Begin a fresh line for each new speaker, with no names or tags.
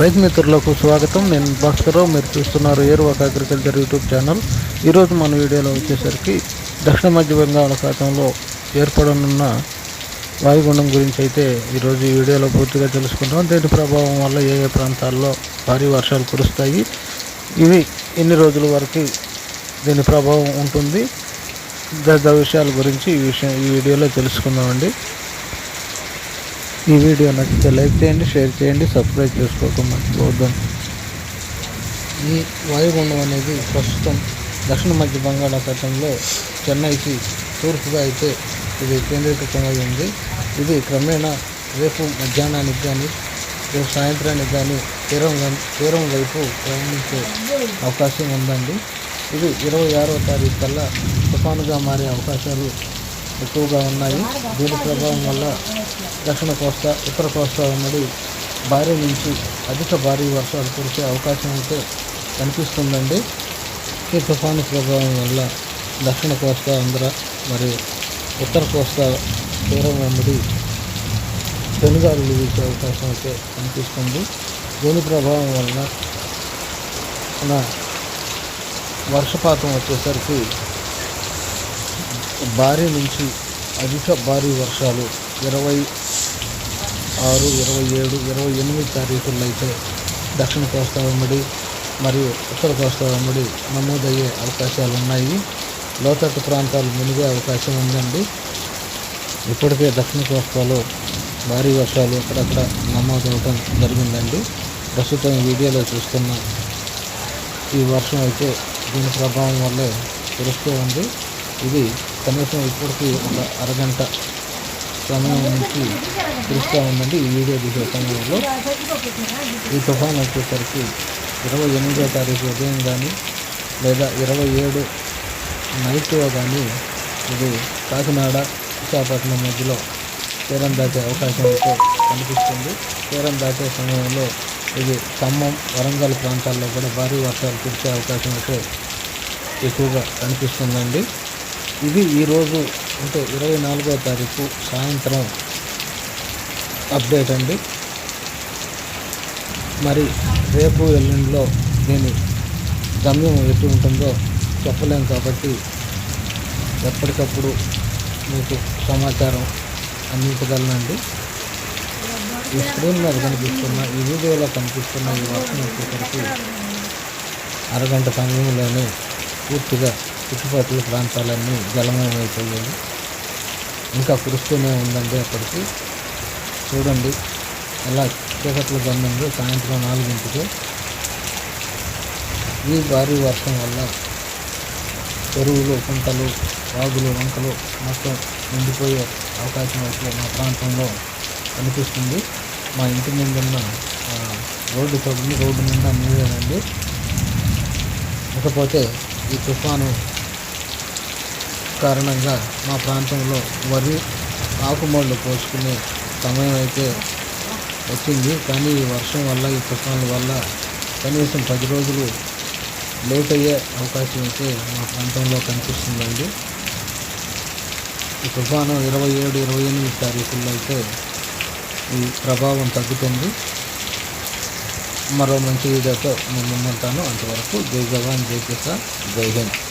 రైతు మిత్రులకు స్వాగతం. నేను భాస్కర్రావు. మీరు చూస్తున్నారు ఏరువాక అగ్రికల్చర్ యూట్యూబ్ ఛానల్. ఈరోజు మన వీడియోలో వచ్చేసరికి దక్షిణ మధ్య బంగాళాఖాతంలో ఏర్పడనున్న వాయుగుండం గురించి అయితే ఈరోజు ఈ వీడియోలో పూర్తిగా తెలుసుకుంటాం. దీని ప్రభావం వల్ల ఏ ఏ ప్రాంతాల్లో భారీ వర్షాలు కురుస్తాయి ఇవి ఎన్ని రోజుల వరకు దీని ప్రభావం ఉంటుంది పెద్ద విషయాల గురించి ఈ విషయం ఈ వీడియోలో తెలుసుకుందామండి. ఈ వీడియో నచ్చితే లైక్ చేయండి షేర్ చేయండి సబ్స్క్రైబ్ చేసుకోవటం మర్చిపోవద్దు. ఈ వాయుగుండం అనేది ప్రస్తుతం దక్షిణ మధ్య బంగాళాఖాతంలో చెన్నైకి తూర్పుగా అయితే ఇది కేంద్రీకృతమై ఉంది. ఇది క్రమేణా రేపు మధ్యాహ్నానికి కానీ రేపు సాయంత్రానికి కానీ తీరం తీరం వైపు ప్రయాణించే అవకాశం ఉందండి. ఇది ఇరవై ఆరో తారీఖు కల్లా తుఫానుగా మారే అవకాశాలు ఎక్కువగా ఉన్నాయి. దీని ప్రభావం వల్ల దక్షిణ కోస్తా ఉత్తర కోస్తా ఉన్నది భారీ నుంచి అధిక భారీ వర్షాలు కురిసే అవకాశం అయితే కనిపిస్తుందండి. ఈ తుఫాను ప్రభావం వల్ల దక్షిణ కోస్తా ఆంధ్ర మరియు ఉత్తర కోస్తా తీరం వెంబడి పెనుగాలులు వీచే అవకాశం అయితే కనిపిస్తుంది. దీని ప్రభావం వలన మన వర్షపాతం వచ్చేసరికి భారీ నుంచి అధిక భారీ వర్షాలు ఇరవై ఆరు ఇరవై ఏడు ఇరవై ఎనిమిది తారీఖుల్లో అయితే దక్షిణ కోస్తా మరియు ఉత్తర కోస్తాంబడి నమోదయ్యే అవకాశాలు ఉన్నాయి. లోతట్టు ప్రాంతాలు మునిగే అవకాశం ఉందండి. ఇప్పటికే దక్షిణ కోస్తాలో భారీ వర్షాలు అక్కడక్కడ నమోదవటం జరిగిందండి. ప్రస్తుతం వీడియోలో చూస్తున్న ఈ వర్షం అయితే దీని ప్రభావం వల్లే కురుస్తూ ఉంది. ఇది కనీసం ఇప్పటికీ ఒక అరగంట సమయం నుంచి కురుస్తూ ఉందండి ఈ వీడియో తీసే సమయంలో ఈ తుఫాన్ వచ్చేసరికి ఇరవై ఎనిమిదో తారీఖు ఉదయం కానీ లేదా ఇరవై ఏడు నైట్లో కానీ ఇది కాకినాడ విశాఖపట్నం మధ్యలో తీరం దాటే అవకాశం అయితే కనిపిస్తుంది. తీరం దాటే సమయంలో ఇది ఖమ్మం వరంగల్ ప్రాంతాల్లో కూడా భారీ వర్షాలు కురిసే అవకాశం అయితే ఎక్కువగా కనిపిస్తుందండి. ఇది ఈరోజు అంటే ఇరవై నాలుగో తారీఖు సాయంత్రం అప్డేట్ అండి. మరి రేపు ఎల్లుండిలో దీని గమ్యం ఎటు ఉంటుందో చెప్పలేం కాబట్టి ఎప్పటికప్పుడు మీకు సమాచారం అందించగలనండి. ఈ స్క్రీన్ మీద కనిపిస్తున్న ఈ వీడియోలో కనిపిస్తున్న ఈ వర్షం వచ్చేసరికి అరగంట సమయంలోనే పూర్తిగా చుట్టుపక్కల ప్రాంతాలన్నీ జలమయమైపోయాయి. ఇంకా కురుస్తూనే ఉందండి అప్పటికి చూడండి ఎలా చీకట్లు గమ్యంలో సాయంత్రం నాలుగింటికి ఈ భారీ వర్షం వల్ల చెరువులు కుంటలు వాగులు వంకలు మొత్తం నిండిపోయే అవకాశం అయితే మా ప్రాంతంలో కనిపిస్తుంది. మా ఇంటి ముందున్న రోడ్డు చూడండి రోడ్డు నిండా నీరేనండి. ఇకపోతే ఈ తుఫాను కారణంగా మా ప్రాంతంలో వరి ఆకుమళ్ళు పోసుకునే సమయం అయితే వచ్చింది. కానీ ఈ వర్షం వల్ల ఈ తుఫాను వల్ల కనీసం పది రోజులు లేట్ అయ్యే అవకాశం అయితే మా ప్రాంతంలో కనిపిస్తుందండి. ఈ తుఫాను ఇరవై ఏడు ఇరవై ఎనిమిది తారీఖుల్లో అయితే ఈ ప్రభావం తగ్గుతుంది. మరో మంచి వీడియోతో నేను ఉంటాను. అంతవరకు జై జవాన్ జై కిసాన్ జై హింద్.